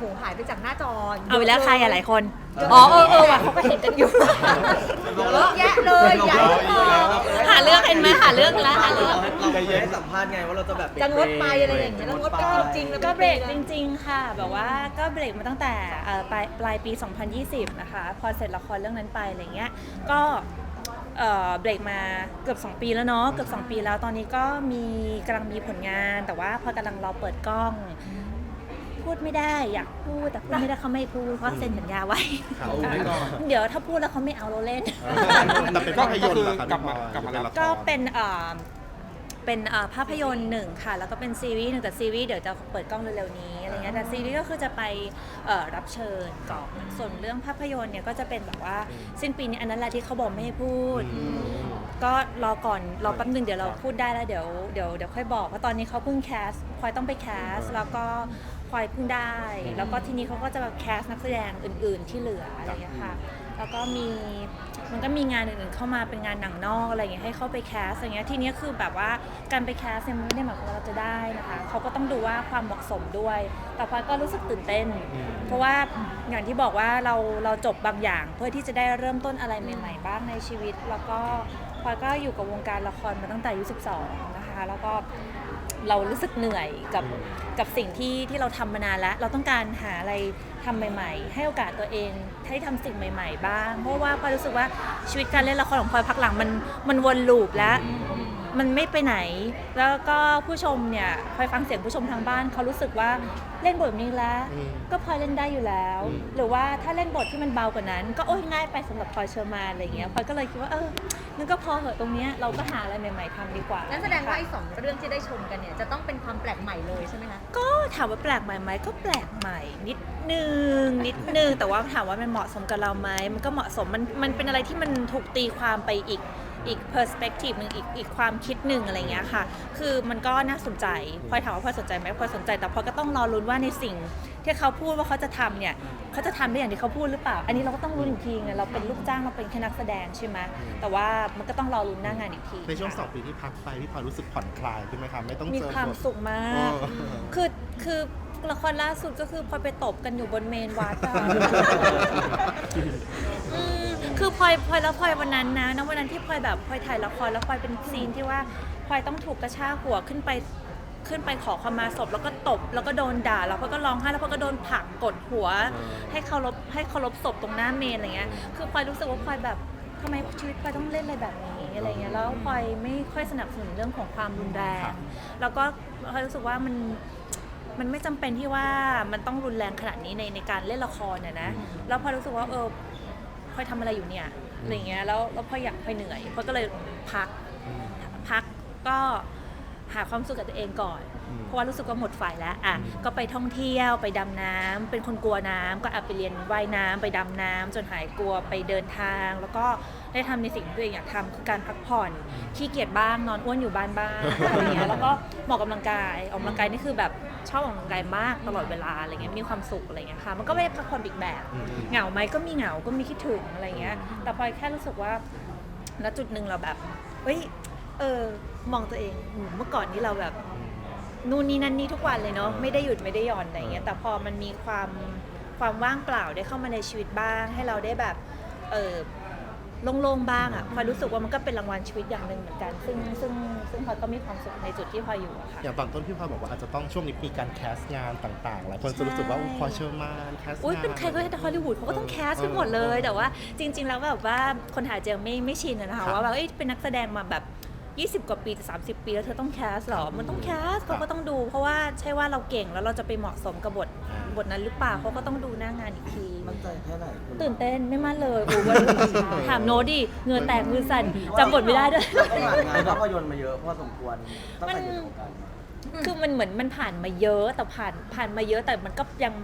โหหายไปจากหน้าจอเอาไปแล้วใครอะหลายคนเยะอ๋อเออเออว่ะเขาก็เห็นกันอยู่เยอะแยะเลยใหญ่พอหาเรื่องเห็นไหมหาเรื่องแล้วหาเรื่อง เราไม่ได้สัมภาษณ์ไงว่าเราจะแบบจะงดไปอะไรอย่างเงี้ยแล้วงดไปจริงๆแล้วก็เบรกจริง ๆ ค่ะ แบบว่าก็เบรกมาตั้งแต่เอ่อปลายปลายปี 2020 นะคะ พอเสร็จละครเรื่องนั้นไปอะไรเงี้ย ก็เอ่อเบรกมาเกือบ 2 ปีแล้วเนาะเกือบ 2 ปีแล้วตอนนี้ก็มีกำลังมีผลงาน แต่ว่าพอกำลังรอเปิดกล้อง พูดไม่ได้อยากพูดแต่พูดไม่ได้เขาไม่พูดเพราะเซ็นสัญญาไว้เอาไว้ก่อน เดี๋ยวถ้าพูดแล้วเขาไม่เอาเราเล่น แต่เป็นภาพยนตร์เหรอครับกลับมาพี่พลอยกลับมา หรือละครก็เป็นเอ่อเป็นเอ่อภาพยนตร์หนึ่งค่ะ แล้วก็เป็นซีรีส์หนึ่งแต่ซีรีส์เดี๋ยวจะเปิดกล้องเร็วๆนี้อะไรเงี้ยแต่ซีรีส์ก็คือจะไปเอ่อรับเชิญก่อนส่วนเรื่องภาพยนตร์เนี่ยก็จะเป็นแบบว่าสิ้นปีนี้อันนั้นแหละที่เขาบอกไม่ให้พูด ก็รอก่อนรอแป๊บนึงเดี๋ยวเราพูดได้แล้วเดี๋ยวเดี๋ยวเดี๋ยวค่อยบอกเพราะตอนนี้เขาเพิ่งแคสพลอยต้องไปแคสแล้วก็ พลอยเพิ่งได้ แล้วก็ทีนี้เขาก็จะแบบแคสนักแสดงอื่น ๆ ที่เหลืออะไรอย่างเงี้ยค่ะ แล้วก็มีมันก็มีงานอื่นๆเข้ามาเป็นงานหนังนอกอะไรอย่างเงี้ยให้เข้าไปแคสอย่างเงี้ยทีเนี้ยคือแบบว่าการไปแคสเนี่ยมันไม่ได้หมายความว่าเราจะได้นะคะเขาก็ต้องดูว่าความเหมาะสมด้วย แต่พลอยก็รู้สึกตื่นเต้น เพราะว่าอย่างที่บอกว่าเราเราจบบางอย่าง เพื่อที่จะได้เริ่มต้นอะไรใหม่ ๆ บ้างในชีวิต แล้วก็พลอยก็อยู่กับวงการละครมาตั้งแต่อายุ12นะคะ แล้วก็เรารู้สึกเหนื่อยกับกับสิ่งที่ที่เราทำมานานแล้ว เราต้องการหาอะไรทำใหม่ ๆ ให้โอกาสตัวเองให้ทำสิ่งใหม่ ๆ บ้าง เพราะว่าพลอยรู้สึกว่าชีวิตการเล่นละครของพลอยพักหลังมันมันวนลูปแล้ว มันไม่ไปไหน แล้วก็ผู้ชมเนี่ยพลอยฟังเสียงผู้ชมทางบ้านเขารู้สึกว่าเล่นบทนี้แล้ว อืมก็พลอยเล่นได้อยู่แล้ว อืม หรือว่าถ้าเล่นบทที่มันเบากว่านั้น ก็โอ้ยง่ายไปสำหรับพลอยเชอร์มานอะไรเงี้ยพลอยก็เลยคิดว่าเออนั่นก็พอเหอะตรงเนี้ยเราก็หาอะไรใหม่ ๆทำดีกว่างั้งั้นแสดงว่าไอ้สองเรื่องที่ได้ชมกันเนี่ยจะต้องเป็นความแปลกใหม่เลยใช่ไหมคะ ก็ถามว่าแปลกใหม่ไหมก็แปลกใหม่ นิดนึงนิดนึงแต่ว่าถามว่ามันเหมาะสมกับเราไหมมันก็เหมาะสมมันมันเป็นอะไรที่มันถูกตีความไปอีก อีก perspective หนึ่งอีกอีกความคิดหนึ่งอะไรเงี้ยค่ะ คือมันก็น่าสนใจพลอยถามว่าพลอยสนใจไหมพลอยสนใจ แต่พลอยก็ต้องรอลุ้นว่าในสิ่งที่เขาพูดว่าเขาจะทำเนี่ยเขาจะทำได้อย่างที่เขาพูดหรือเปล่า อันนี้เราก็ต้องรู้นอีกทีไงเราเป็นลูกจ้างเราเป็นแค่นักแสดงใช่ไหมแต่ว่ามันก็ต้องรอลุ้นหน้างานอีกทีในช่วงค่ะสองปีที่พักไปพี่พลอยรู้สึกผ่อนคลายขึ้นไหมคะไม่ต้องมีเจอความบทสุขมากเออคือคือ ละครล่าสุดก็คือพลอยไปตบกันอยู่บนเมนวัดอะ อืมคือพลอยพลอยแล้วพลอยวันนั้นนะนะวันนั้นที่พลอยแบบพลอยถ่ายละครแล้วพลอยเป็นซีนที่ว่าพลอยต้องถูกกระชากหัวขึ้นไปขึ้นไปขอขมาศพแล้วก็ตบแล้วก็โดนด่าแล้วพลอยก็ร้องไห้แล้วพลอยก็โดนผลักกดหัว ให้เคารพให้เคารพศพตรงหน้าเมนอะไรเงี้ย คือพลอยรู้สึกว่าพลอยแบบทำไมชีวิตพลอยต้องเล่นอะไรแบบนี้อะไรเงี้ยแล้วพลอยไม่ค่อยสนับสนุนเรื่องของความรุนแรง แล้วก็พลอยรู้สึกว่ามัน มันไม่จำเป็นที่ว่ามันต้องรุนแรงขนาดนี้ในในการเล่นละครน่ะนะแล้วพลอยรู้สึกว่าเออพลอยทำอะไรอยู่เนี่ยอะไรเงี้ยแล้วแล้วพลอยอยากพลอยเหนื่อยพลอยก็เลยพักพักก็หาความสุขกับตัวเองก่อน อืม เพราะว่ารู้สึกว่าหมดไฟแล้วอะก็ไปท่องเที่ยวไปดำน้ำเป็นคนกลัวน้ำก็อะไปเรียนว่ายน้ำไปดำน้ำจนหายกลัวไปเดินทาง แล้วก็ ได้ทำในสิ่งที่ตัวเองอยากทำคือการพักผ่อนขี้เกียจบ้างนอนอ้วนอยู่บ้านบ้างอะไรเงี้ยแล้วก็ออกกำลังกายออกกำลังกายนี่คือแบบชอบออกกำลังกายมากตลอดเวลาอะไรเงี้ยมีความสุขอะไรเงี้ยค่ะมันก็ไม่ได้พักผ่อนอีกแบบอืมเหงาไหมก็มีเหงาก็มีคิดถึงอะไรเงี้ยแต่พลอยแค่รู้สึกว่าณจุดหนึ่งเราแบบเฮ้ยเออมองตัวเองอืมเมื่อก่อนนี้เราแบบนู่นนี่นั่นนี่ทุกวันเลยเนาะไม่ได้หยุดไม่ได้หย่อนอะไรเงี้ยแต่พอมันมีความความว่างเปล่าได้เข้ามาในชีวิตบ้าง ให้เราได้แบบเออ โล่งๆบ้างอะ่ะพลอยรู้สึกว่ามันก็เป็นรางวัลชีวิตอย่างหนึ่งเหมือนกัน ซึ่งซึ่งซึ่งพลอยก็มีความสุขในจุดที่พลอยอยู่อะค่ะอย่างตอนต้นพี่พลอยบอกว่าอาจจะต้องช่วงนี้มีการแคสต์งานต่างๆหลายคนจะรู้สึกว่าใช่พลอยเชอร์มานแคสต์อุ้ยงานเป็นใครก็ได้แต่ฮอลลีวูดเขาก็ต้องแคสกันหมดเลยแต่ว่า จริง ๆ แล้วแบบว่าคนถ่ายจะไม่ไม่ชินอะนะคะครับว่าแบบเอ้ยเป็นนักแสดงมาแบบ20 กว่าปีจะ30 ปีแล้วเธอต้องแคสเหรอ มันต้องแคสเขาก็ต้องดู เพราะว่าใช่ว่าเราเก่งแล้วเราจะไปเหมาะสมกับบทอ่า บทนั้นหรือเปล่าเขาก็ต้องดูหน้างานอีกที มั่นใจแค่ไหนคุณตื่นเต้นไม่มั่นเลยโอ้วันถามโน้ตดิเหงื่อแตกมือสั่นจำบทไม่ได้ด้วย เราก็ผ่านงานภาพยนตร์มาเยอะพอสมควรตั้งแต่อยู่ในวงการมา คือมันเหมือนมันผ่านมาเยอะแต่ผ่านผ่านมาเยอะแต่มันก็ยัง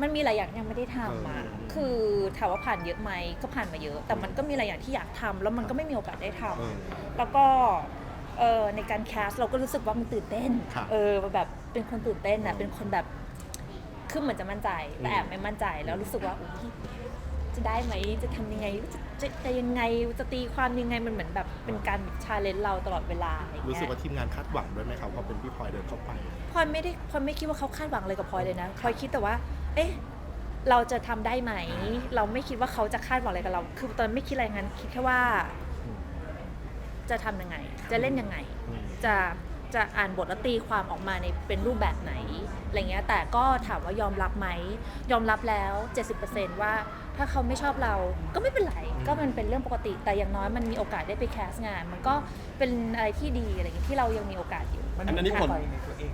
มันมีหลายอย่างยังไม่ได้ทำมาเออคือถามว่าผ่านเยอะไหมก็ผ่านมาเยอะ แต่มันก็มีหลายอย่างที่อยากทำแล้วมันก็ไม่มีโอกาสได้ทำเออแล้วก็เออในการแคสเราก็รู้สึกว่ามันตื่นเต้นครับ เออแบบเป็นคนตื่นเต้นอะเป็นคนแบบ คือเหมือนจะมั่นใจแต่แอบอืมไม่มั่นใจแล้วรู้สึกว่าอุ๊ยจะได้ไหมจะทำยังไงจะจะจะยังไงจะตีความยังไงมันเหมือนแบบเป็นการชาเลนจ์เราตลอดเวลาอะไรอย่างรู้เงี้สึกยว่าทีมงานคาดหวังด้วยไหมครับพอเป็นพี่พลอยเดินเข้าไปพลอยไม่ได้พลอยไม่คิดว่าเขาคาดหวังอะไรกับพลอยเลยนะพลอยคิดแต่ว่า เอ๊ะเราจะทำได้ไหม เราไม่คิดว่าเขาจะคาดหวังอะไรกับเรา คือตอนนนไม่คิดอะไรงั้นคิดแค่ว่า จะทำยังไง จะเล่นยังไงอืมจะ จะอ่านบทแล้วตีความออกมาในเป็นรูปแบบไหนอะไรเงี้ยแต่ก็ถามว่ายอมรับไหมยอมรับแล้ว 70%ว่าถ้าเขาไม่ชอบเราก็ไม่เป็นไรก็มันเป็นเรื่องปกติ แต่อย่างน้อยมันมีโอกาสได้ไปแคสต์งาน มันก็เป็นอะไรที่ดีอะไรเงี้ยที่เรายังมีโอกาสอยู่มันอันนี้ผลในตัวเอง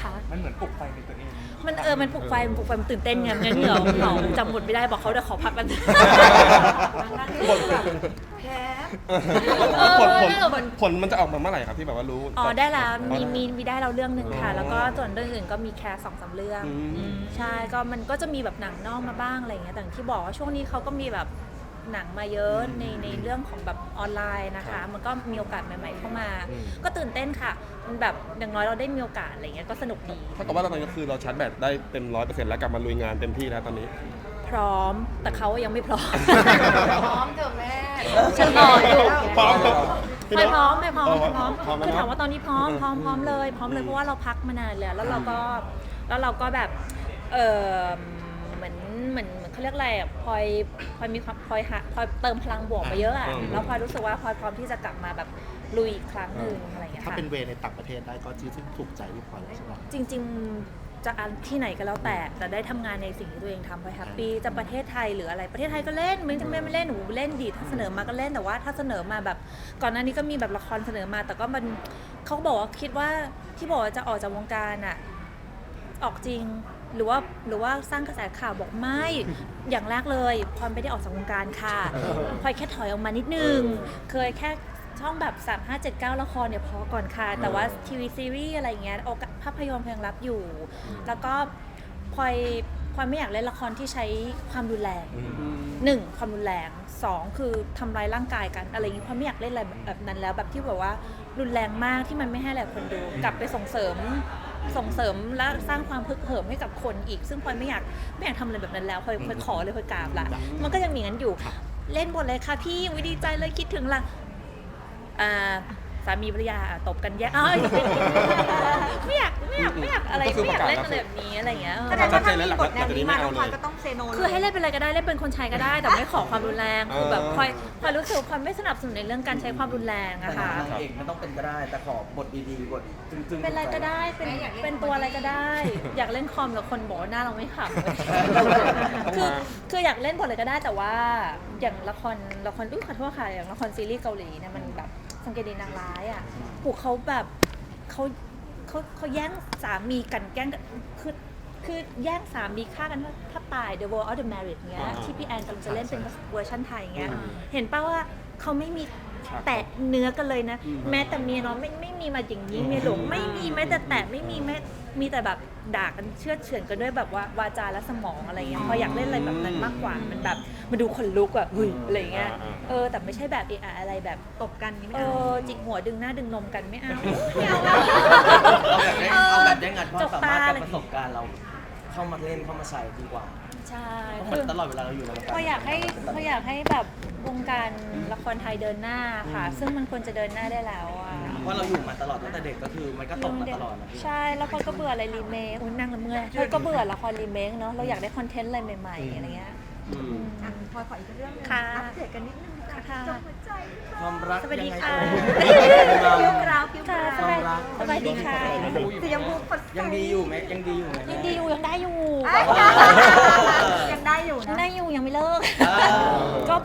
ค่ะมันเหมือนปลุกไฟในตัวเองมันเออมันปลุกไฟมันปลุกไฟมันตื่นเต้นไงมันเหงื่อเหงาจำบทไม่ได้บอกเขาเดี๋ยวขอพักแป๊บนึง เออผลผลไม่หรอกมันผลมันจะออกมาเมื่อไหร่ครับที่แบบว่ารู้ อ๋อได้แล้วอ๋อมีมีมีได้เราเรื่องหนึ่งค่ะอ๋อแล้วก็ส่วนเรื่องอื่นก็มีแค่สองสามเรื่อง อืม ใช่ก็มันก็จะมีแบบหนังนอกมาบ้างอะไรอย่างเงี้ยแต่อย่างที่บอกว่าช่วงนี้เขาก็มีแบบหนังมาเยอะในในเรื่องของแบบออนไลน์นะคะ มันก็มีโอกาสใหม่ ๆ เข้ามา อืม ก็ตื่นเต้นค่ะ มันแบบอย่างน้อยเราได้มีโอกาสอะไรเงี้ยก็สนุกดีเท่ากับว่าตอนนี้ก็คือเราชาร์จแบตได้เต็มร้อยเปอร์เซ็นต์แล้วกลับมาลุยงานเต็มที่แล้วตอนนี้ พร้อมแต่เขายังไม่พร้อม พร้อมเถอะแม่ ฉันรออยู่พร้อมไม่พร้อมไม่พร้อมเออไม่พร้อมพร้อมแล้วคือถามเนอะว่าตอนนี้พร้อมเออพร้อมพร้อมเลยพร้อมเลยเพราะว่าเราพักมานานแล้วแล้วเราก็แล้วเราก็แบบเออเหมือนเหมือนเหมือนเขาเรียกอะไรอะพลอยพลอยมีความพลอยหาพลอยเติมพลังบวกมาเยอะอะอืมแล้วพลอยรู้สึกว่าพลอยพร้อมที่จะกลับมาแบบลุยอีกครั้งหนึ่งอะไรอย่างเงี้ยถ้าค่ะ เป็นเวย์ในต่างประเทศได้ก็ที่ที่ถูกใจพี่พลอยแล้วใช่ไหม จริงๆ จะอันที่ไหนก็แล้วแต่แต่ได้ทำงานในสิ่งที่ตัวเองทำพลอยแฮปปี้จะประเทศไทยหรืออะไรประเทศไทยก็เล่นไม่จำเป็นไม่เล่นหนูเล่นดีถ้าเสนอมาก็เล่นแต่ว่าถ้าเสนอมาแบบ ก่อนหน้านี้ก็มีแบบละครเสนอมา แต่ก็มันเขาก็บอกว่าคิดว่าที่บอกว่าจะออกจากวงการอะออกจริงหรือว่าหรือว่าสร้างกระแสข่าวบอกไม่ อย่างแรกเลยพลอยไม่ได้ออกจากวงการค่ะพลอยแค่ถอยออกมานิดนึง เคยแค่ ช่องแบบ 3 5 7 9 ละครเนี่ยพอก่อนค่ะ แต่ว่าทีวีซีรีส์อะไรเงี้ยโอกาสภาพยนตร์เพลงรับอยู่ แล้วก็พลอยพลอยไม่อยากเล่นละครที่ใช้ความรุนแรงหนึ่งความรุนแรงสองคือทำร้ายร่างกายกันอะไรอย่างนี้เพราะไม่อยากเล่นอะไรแบบนั้นแล้ว แบบที่แบบว่ารุนแรงมากที่มันไม่ให้อะไรคนดู กลับไปส่งเสริมส่งเสริมและสร้างความพึกเหิมให้กับคนอีก ซึ่งพลอยไม่อยากไม่อยากทำอะไรแบบนั้นแล้วพลอยพลอยขอเลยพลอยกราบละมันก็ยังมีงั้นอยู่เล่นบทเลยค่ะพี่วิดีใจเลยคิดถึงละ อ่าสามีภรรยาตบกันแยกเอ้ยไม่อยากไม่อยากไม่อยากอะไรก็คือไม่อยากประกาศเล่นอะไรแบบนี้อะไรอย่างเงี้ยแสดงว่าถ้ามีบทแนวนี้มาน้องพลอยก็ต้องเซโนเลยคือให้เล่นเป็นอะไรก็ได้เล่นเป็นคนใช้ก็ได้ แต่ไม่ขอความรุนแรงคือแบบพลอยพลอยรู้สึกว่าพลอยไม่สนับสนุนในเรื่องการใช้ความรุนแรงแต่อะค่ะนางเอกไม่ต้องเป็นก็ได้แต่ขอบทดีๆบทจึ้งๆเป็นอะไรก็ได้เป็นเป็นตัวอะไรก็ได้ อยากเล่นคอมกับคนบอกว่าหน้าเราไม่ขำคือคืออยากเล่นบทอะไรก็ได้แต่ว่าอย่างละครละครอุ้ยขอโทษค่ะอย่างละครซีรีส์เกาหลีเนี่ยมันแบบ สังเกตดีนางร้ายอะผูกเขาแบบเขาเขาเขาแย่งสามีกันแกล้งกันคือคือแย่งสามีฆ่ากันว่าถ้าตาย The World of the Married เงี้ยอ่าที่พี่แอนกำลังจะเล่นเป็นเวอร์ชันไทยเงี้ย อืมเห็นป่าว่าเขาไม่มีแตะเนื้อกันเลยนะแม้แต่เมียน้องไม่ไม่มีมาอย่างนี้เมียหลวงไม่มีแม้แต่แตะไม่มีแม้มีแต่แบบ ด่ากันเชื่อดเฉือนกันด้วยแบบว่าวาจาและสมองอะไรเงี้ยพออยากเล่นอะไรแบบนั้นมากกว่ามันแบบมันดูขนลุกอะเฮ้ยอะไรเงี้ยอ่าเออแต่ไม่ใช่แบบเออะอะไรแบบตบกันนี่ไม่เอเอา อจิกหัวดึงหน้าดึงนมกันไม่เอาไม่เอาเอาแบบได้เอาแบบได้งัดความจกสาตามารถอะไรกับประสบการณ์เราเข้ามาเล่นเข้ามาใส่ดีกว่าใช่เพราะคือตลอดเวลาเราอยู่ในวงการก็อยากให้ก็อยากให้แบบวงการละครไทยเดินหน้าค่ะ ซึ่งมันควรจะเดินหน้าได้แล้วอะ เพราะเราอยู่มาตลอดตั้งแต่เด็กก็คือมันก็ตกมาตลอดนะพี่ ใช่แล้วคนก็เบื่ออะไรรีเมคอุ้ยนั่งละเมื่อยเธอก็เบื่อละครรีเมคเนาะเราอยากได้คอนเทนต์อะไรใหม่ๆอะไรเงี้ย อืมอะพลอยขออีกเรื่องหนึงค่ะ อัปเดตกันนิดนึงดีกว่าค่ะจงหัวใจความรักสวัสดียังไงค่ะคิ้วกราวคิ้วกค่ะราวสบายสบายดีค่ะ สีชมพูสดใสยังดีอยู่ไหมยังดีอยู่ไหม ยังดีอยู่ยังได้อยู่อะยังได้อยู่ยังนะได้อยู่ยังไม่เลิก อ่า ก็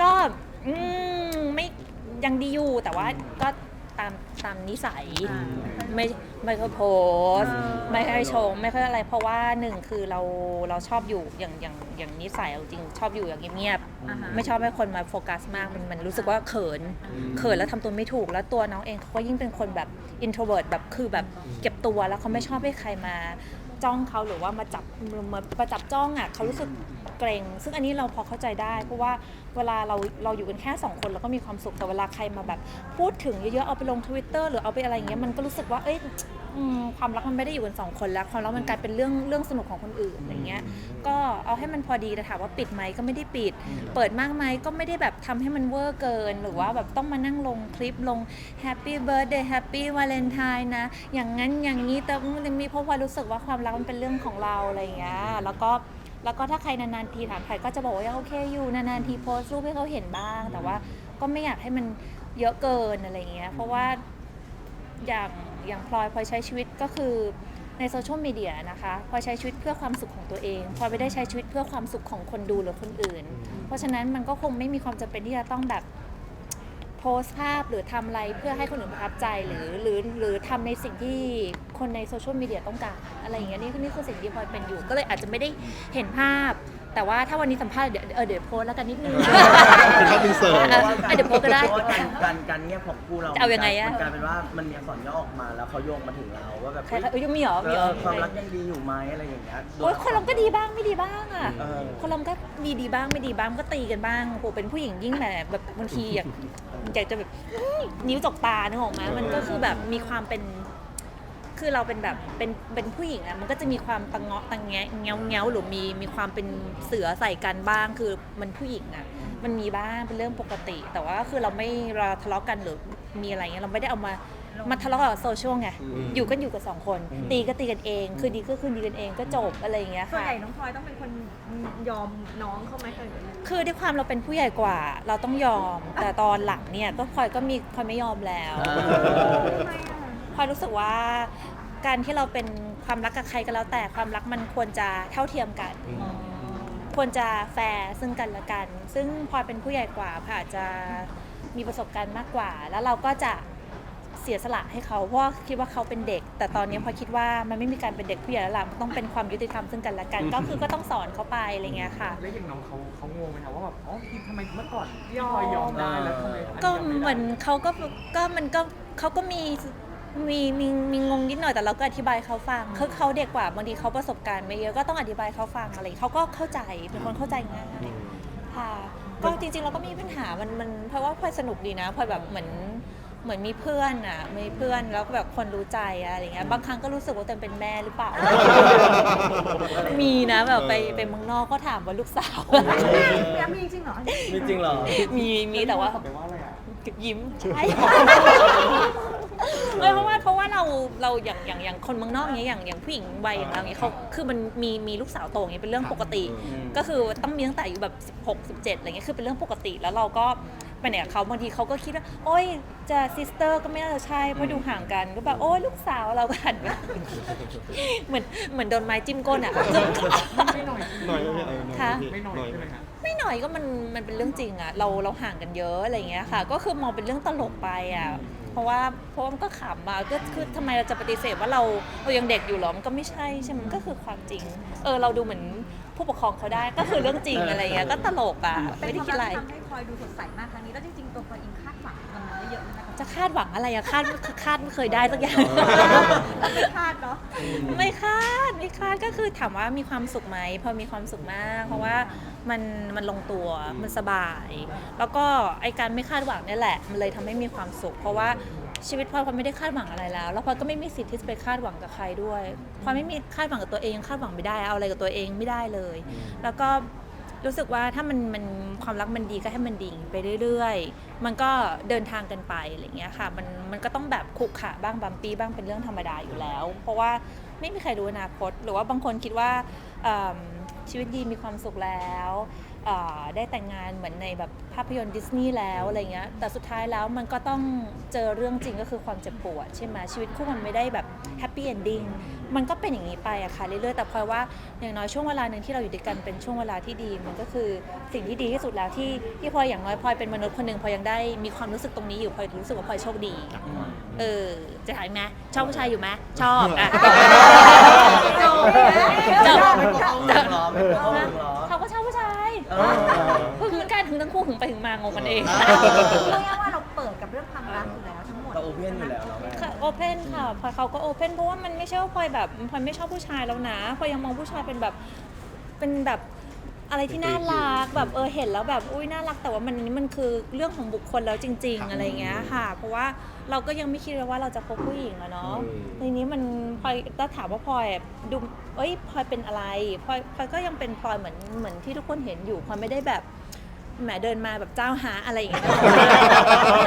ก็อืมไม่ยังดีอยู่แต่ว่าก็ ตามตามนิสัย ไม่ไม่ค่อยโพสต์ไม่ค่อยชมไม่ค่อยอะไร เพราะว่าหนึ่งคือเราเราชอบอยู่อย่างอย่างอย่างนิสัยเอาจริงชอบอยู่อย่างเงียบอ่าฮะๆไม่ชอบให้คนมาโฟกัสมากมันมันรู้สึกว่าเขินเขินแล้วทำตัวไม่ถูกแล้วตัวน้องเองเขาก็ยิ่งเป็นคนแบบ introvert แบบคือแบบเก็บตัวแล้วเขาไม่ชอบให้ใครมาจ้องเขาหรือว่ามาจับมามาจับจ้องอะเขารู้สึก เกรงซึ่งอันนี้เราพอเข้าใจได้ เพราะว่าเวลาเราเราอยู่กันแค่สองคนเราก็มีความสุขแต่เวลาใครมาแบบ พูดถึงเยอะๆเอาไปลงทวิตเตอร์หรือเอาไปอะไรอย่างเงี้ยมันก็รู้สึกว่าเอ้ยความรักมันไม่ได้อยู่กันสองคนแล้ว ความรักมันกลายเป็นเรื่องเรื่องสนุกของคนอื่นอะไรเงี้ยก็เอาให้มันพอดีแต่ถามว่าปิดไหมก็ไม่ได้ปิด เปิดมากไหมก็ไม่ได้แบบทำให้มันเวอร์เกิน หรือว่าแบบต้องมานั่งลงคลิปลง Happy Birthday Happy Valentine นะอย่างนั้นอย่างนี้แต่มันมีเพราะว่ารู้สึกว่าความรักมันเป็นเรื่องของเราอะไรอย่างเงี้ยแล้วก็ แล้วก็ถ้าใครนานๆทีถามใครก็จะบอกว่ายังโอเคอยู่นานๆทีโพสต์รูปให้เขาเห็นบ้าง แต่ว่าก็ไม่อยากให้มันเยอะเกินอะไรอย่างเงี้ยเพราะว่าอย่างอย่างพลอยพลอยใช้ชีวิตก็คือในโซเชียลมีเดียนะคะพลอยใช้ชีวิตเพื่อความสุขของตัวเองพลอยไม่ได้ใช้ชีวิตเพื่อความสุขของคนดูหรือคนอื่น เพราะฉะนั้นมันก็คงไม่มีความจำเป็นที่จะต้องแบบ โพสต์ภาพหรือทำอะไรเพื่อให้คนอื่นประทับใจหรือหรือหรือทำในสิ่งที่คนในโซเชียลมีเดียต้องการอะไรอย่างเงี้ยนี่คือนี่คือสิ่งที่พลอยเป็นอยู่ ก็เลยอาจจะไม่ได้เห็นภาพ แต่ว่าถ้าวันนี้สัมภาษณ์เดี๋ยวเออเดี๋ยวโพสต์แล้วกันนิดนึงเป็นภาพอินเสิร์ตอะอะเดี๋ยวโพสต์ก็ได้เพราะว่าการการการเงียบของคู่เราจะเอายังไงอะ มันกลายเป็นว่ามันมีอักษรย่อออกมาแล้วเขาโยงมาถึงเราว่าแบบใครคะเอ้ยมีเหรอเอมีเหรออความรักยังดีอยู่ไหมอะไรอย่างเงี้ย โอ้ยคนเราก็ดีบ้างไม่ดีบ้างอะ เออ คนเราก็มีดีบ้างไม่ดีบ้างก็ตีกันบ้างโหเป็นผู้หญิงยิ่งแบบแบบบางทีอยาก อยากจะแบบอื้อนิ้วจกตานึกออกไหมมันก็คือแบบมีความเป็น คือเราเป็นแบบเป็นเป็นผู้หญิงอะมันก็จะมีความตังเงาะตังแงะเงี้ยวเงี้ยวหรือมีมีความเป็นเสือใส่กันบ้าง คือมันผู้หญิงอะมันมีบ้างเป็นเรื่องปกติ แต่ว่าคือเราไม่เราทะเลาะกันหรือมีอะไรเงี้ยเราไม่ได้เอามามาทะเลาะกับโซเชียลไงอยู่กันอยู่กับสองคนตีก็ตีกันเองคือดีก็คือดีกันเองก็จบอะไรอย่างเงี้ยส่วนค่ะ ใหญ่น้องพลอยต้องเป็นคนยอมน้องเขาไหมเคย คือด้วยความเราเป็นผู้ใหญ่กว่า เราต้องยอม แต่ตอนหลังเนี่ยก็พลอยก็มีพลอยไม่ยอมแล้วทำไมอะพลอยรู้สึกว่าการที่เราเป็นความรักกับใครก็แล้ว แต่ความรักมันควรจะเท่าเทียมกัน ควรจะแฟร์ซึ่งกันและกัน ซึ่งพลอยเป็นผู้ใหญ่กว่าพลอยอาจจะมีประสบการณ์มากกว่า แล้วเราก็จะ เสียสละให้เขาเพราะว่าคิดว่าเขาเป็นเด็ก แต่ตอนนี้พลอยคิดว่ามันไม่มีการเป็นเด็กผู้ใหญ่แล้วล่ะมันต้องเป็นความยุติธรรมซึ่งกันและกัน ก็คือก็ต้องสอนเขาไปอะไรเงี้ยค่ะแล้วอย่างน้องเขาเขางงไหมคะว่าแบบอ๋อพี่ทำไมเมื่อก่อนพี่พลอยยอมได้แล้วทำไมอันนี้ก็ยอไได้เหมือนเขาก็ก็มันก็เขาก็มีมีมีมีงงนิดหน่อยแต่เราก็อธิบายเขาฟังคือเขาเด็กกว่าบางทีเขาประสบการณ์ไม่เยอะก็ต้องอธิบายเขาฟังอะไรเขาก็เข้าใจเป็นคนเข้าใจง่าย ค่ะก็จริงๆเราก็มีปัญหามันมันเพราะว่าพลอยสนุกดีนะพลอยแบบเหมือน เหมือนมีเพื่อนอะมีเพื่อนแล้วก็แบบคนรู้ใจอะอะไรเงี้ยบางครั้งก็รู้สึกว่าตัวเองเป็นแม่หรือเปล่า มีนะแบบไปไปเมืองนอกก็ถามว่าลูกสาวแม่มีจริงเหรอมีจริงเหรอมีมีแต่ว่าตอบไปว่าอะไรอะ ยิ้มใช่ไม่เพราะว่าเพราะว่าเราเราอย่างอย่างอย่างคนเมืองนอกอย่างเงี้ยอย่างอย่างผู้หญิงวัยอย่างเราเนี้ยเขาคือมันมีมีลูกสาวโตอย่างเงี้ยเป็นเรื่องปกติ อืม ก็คือต้องมีตั้งแต่อายู่แบบ 16 17อะไรเงี้ยคือเป็นเรื่องปกติแล้วเราก็ ไปไหนกับเขาบางทีเขาก็คิดว่า โอ๊ยจะซิสเตอร์ก็ไม่น่าจะใช่เพราะดูห่างกันก็แบบโอ๊ยลูกสาวเราก็หันไปเหมือนเหมือนโดนไม้จิ้มก้นอะไม่หน่อยหน่อยไหมเออค่ะพี่ไม่หน่อยใช่ไหมคะ ไม่หน่อยก็มันมันเป็นเรื่องจริงอะเราเราห่างกันเยอะอะไรเงี้ยค่ะ ก็คือมองเป็นเรื่องตลกไปอะเพราะว่าเพราะว่ามันก็ขำมาก็คือทำไมเราจะปฏิเสธว่าเราเรายังเด็กอยู่เหรอมันก็ไม่ใช่ใช่ไหมมันก็คือความจริง เออเราดูเหมือน ผู้ปกครองเขาได้ก็คือเรื่องจริงอะไรเงี้ยก็ตลกอะเป็นไม่ได้ความคิดรัอะไรกที่ทำให้พลอยดูสดใสมากครั้งนี้แล้วจริงๆตัวพลอยเองคาดหวังกับมันไว้เยอะนะคะจะคาดหวังอะไรอะคาดคาดไม่เคยได้สักอย่าง ไม่คาดเนาะ ไม่คาดไม่คาดก็คือถามว่ามีความสุขไหมพอมีความสุขมาก เพราะว่ามันมันลงตัวมันสบาย แล้วก็ไอการไม่คาดหวังเนี่ยแหละ มันเลยทำให้มีความสุข เพราะว่า ชีวิตพลอยพลอยไม่ได้คาดหวังอะไรแล้ว แล้วพลอยก็ไม่มีสิทธิ์ที่จะไปคาดหวังกับใครด้วยพลอยไม่มีคาดหวังกับตัวเองคาดหวังไม่ได้เอาอะไรกับตัวเองไม่ได้เลย แล้วก็รู้สึกว่าถ้ามันมันความรักมันดีก็ให้มันดีไปเรื่อยๆ มันก็เดินทางกันไปอะไรอย่างเงี้ยค่ะ มันมันก็ต้องแบบขรุขระบ้างบัมปีบ้างเป็นเรื่องธรรมดาอยู่แล้ว เพราะว่าไม่มีใครรู้อนาคต หรือว่าบางคนคิดว่าเอิ่มชีวิตดีมีความสุขแล้วเอ่อ ได้แต่งงานเหมือนในแบบภาพยนตร์ดิสนีย์แล้วอะไรเงี้ย แต่สุดท้ายแล้วมันก็ต้องเจอเรื่องจริงก็คือความเจ็บปวดใช่ไหมชีวิตคู่มันไม่ได้แบบแฮปปี้เอนดิ้งมันก็เป็นอย่างนี้ไปอะค่ะเรื่อยๆ แต่พลอยว่าอย่างน้อยช่วงเวลาหนึ่งที่เราอยู่ด้วยกันเป็นช่วงเวลาที่ดี มันก็คือสิ่งที่ดีที่สุดแล้วที่ที่พลอยอย่างน้อยพลอยเป็นมนุษย์คนหนึ่งพลอยยังได้มีความรู้สึกตรงนี้อยู่พลอยรู้สึกว่าพลอยโชคดี เออจะถามไหมชอบผู้ชายอยู่ไหมชอบอะจบจบไม่ เขาก็ชอบผู้ชายเออหึงกันหึงทั้งคู่หึงไปหึงมางงกันเองเรียกว่าเราเปิดกับเรื่องความรักอยู่แล้วทั้งหมดเราโอเพนอยู่แล้วเนาะแม่ค่ะโอเพนค่ะพลอยเขาก็โอเพนเพราะว่ามันไม่ใช่ว่าพลอยแบบพลอยไม่ชอบผู้ชายแล้วนะพลอยยังมองผู้ชายเป็นแบบเป็นแบบอะไรที่น่ารักแบบเออเห็นแล้วแบบอุ้ยน่ารัก แต่ว่ามันนี่มันคือเรื่องของบุคคลแล้วจริง ๆ อะไรเงี้ยค่ะ เพราะว่าเราก็ยังไม่คิดเลยว่าเราจะคบผู้หญิงอะเนาะทีนี้มันพลอยถ้าถามว่าพลอยอะดู เอ้ยพลอยเป็นอะไรพลอยพลอยก็ยังเป็นพลอยเหมือนเหมือนที่ทุกคนเห็นอยู่พลอยไม่ได้แบบแหมเดินมาแบบเจ้าหาอะไรอย่างเงี้ย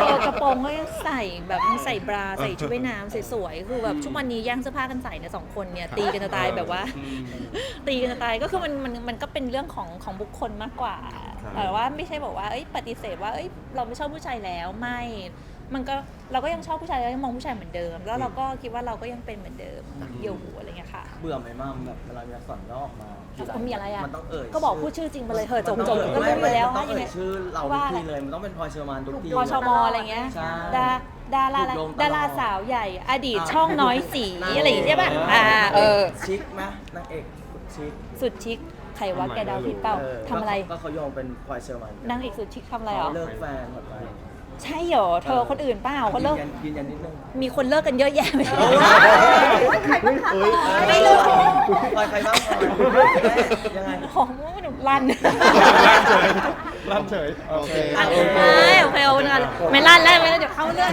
เออกระโปรงก็ยังใส่แบบใส่บราใส่ชุดว่ายน้ำสวยๆคือแบบทุกวันนี้แย่งเสื้อผ้ากันใส่เนี่ยสองคนเนี่ยตีกันจะตายแบบว่า ตีกันจะตายก็คือมันมันมันก็เป็นเรื่องของของบุคคลมากกว่า แต่ว่าไม่ใช่บอกว่าเอ้ยปฏิเสธว่าเอ้ยเราไม่ชอบผู้ชายแล้วไม่ มันก็เราก็ยังชอบผู้ชายเรายังมองผู้ชายเหมือนเดิม แล้วเราก็คิดว่าเราก็ยังเป็นเหมือนเดิมอยู่อะไรเงี้ยค่ะ เบื่อไหมมั่มแบบเวลามีอักษรย่อออกมามีอะไรอะ มันต้องเอ่ยก็บอกพูดชื่อจริงไปเลยเถอะจบมันจต้บองก็เอ่รู้อยู่แล้วมันต้ว่าองยังเอ่ไงยชื่อเราทุว่ากอะไรทีเลย มันต้องเป็นพลอยเชอร์มานทุกทีวชมอะไรเงี้ย ใช่ ดาดาราถูกโยงตลอด ดาราสาวใหญ่ อดีตอ่าช่องน้อยสีอะไรอย่างเงี้ยใช่ป่ะอ่าเออ ชิคไหมนางเอกชิคสุดชิคใครว่าแกเดาผิดเปล่าเออทำอะไรก็เขาโยงเป็นพลอยเชอร์มานนางเอกสุดชิคทำอะไรเหรอเขาเลิกแฟนหมดไป ใช่เหรอเธอคนอื่นเปล่าเขาเลิกยืนยันยืนยันนิดนึงมีคนเลิกกันเยอะแยะไปหมดใครบ้างคะไม่รู้พลอยใครบ้างพลอยแม่ยังไงของมันลั่นลั่นเฉยโอเคใช่โอเคโอเคไม่ลั่นแล้วไม่ลั่นเดี๋ยวเข้าเรื่อง